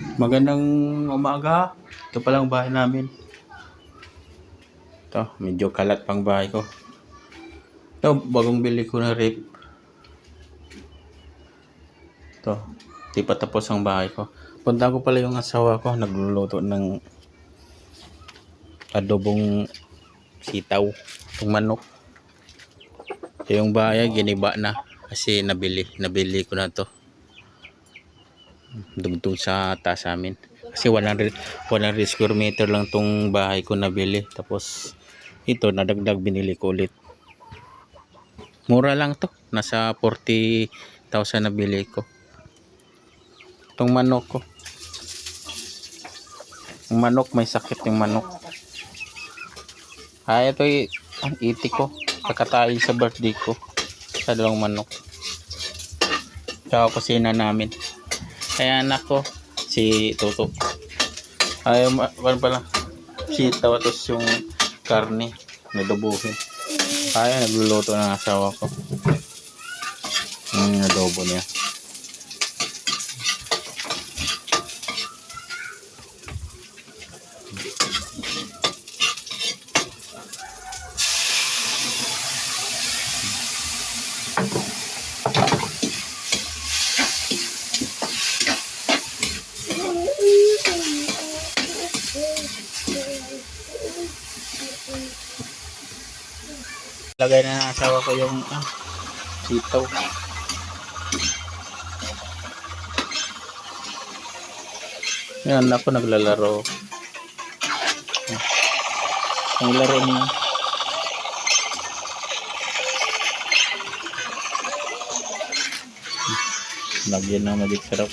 Magandang umaga. Ito palang bahay namin. Ito, medyo kalat pang bahay ko. Ito, bagong bili ko na rip. Ito, di pa tapos ang bahay ko. Punta ko pala yung asawa ko, nagluluto ng adobong sitaw, itong manok. Ito yung bahay, giniba na. Kasi nabili, nabili ko na to dugtong sa taas amin. Kasi 100, 100 square meter lang tong bahay ko nabili. Tapos ito nadagdag binili ko ulit. Mura lang to. Nasa 40,000 nabili ko. Itong manok ko. Yung manok may sakit yung manok. Ah, ito ang iti ko. Kakatayin sa birthday ko. Sa dalawang manok. Tsaka kusina namin. Kaya anak ko, si Toto. Ay, ano pala, sitaw tapos yung karne, nadubuhin. Kaya nagluluto ng asawa ko. Yung adobo niya. Lagay na ng asawa ko yung ah, sitaw. Yan ako naglalaro. Ang laro niya. Lagyan ng magic sarap.